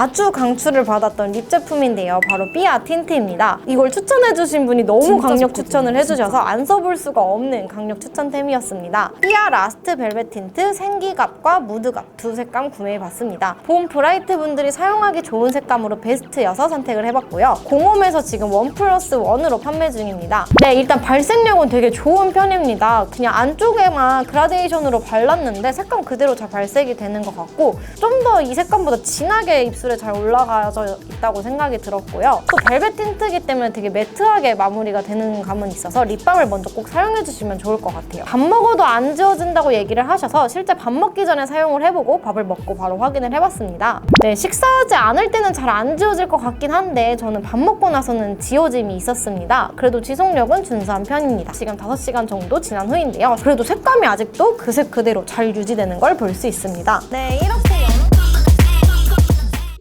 아주 강추를 받았던 립 제품인데요. 바로 삐아 틴트입니다. 이걸 추천해주신 분이 너무 진짜 강력 좋거든요, 추천을 해주셔서 안 써볼 수가 없는 강력 추천템이었습니다. 삐아 라스트 벨벳 틴트 생기갑과 무드갑 두 색감 구매해봤습니다. 봄 브라이트 분들이 사용하기 좋은 색감으로 베스트여서 선택을 해봤고요. 공홈에서 지금 원 플러스 원으로 판매 중입니다. 네, 일단 발색력은 되게 좋은 편입니다. 그냥 안쪽에만 그라데이션으로 발랐는데 색감 그대로 잘 발색이 되는 것 같고 좀 더 이 색감보다 진하게 입술 에 잘 올라가져 있다고 생각이 들었고요. 또 벨벳 틴트이기 때문에 되게 매트하게 마무리가 되는 감은 있어서 립밤을 먼저 꼭 사용해 주시면 좋을 것 같아요. 밥 먹어도 안 지워진다고 얘기를 하셔서 실제 밥 먹기 전에 사용을 해보고 밥을 먹고 바로 확인을 해봤습니다. 네, 식사하지 않을 때는 잘 안 지워질 것 같긴 한데 저는 밥 먹고 나서는 지워짐이 있었습니다. 그래도 지속력은 준수한 편입니다. 지금 5시간 정도 지난 후인데요. 그래도 색감이 아직도 그 색 그대로 잘 유지되는 걸 볼 수 있습니다. 네, 이렇게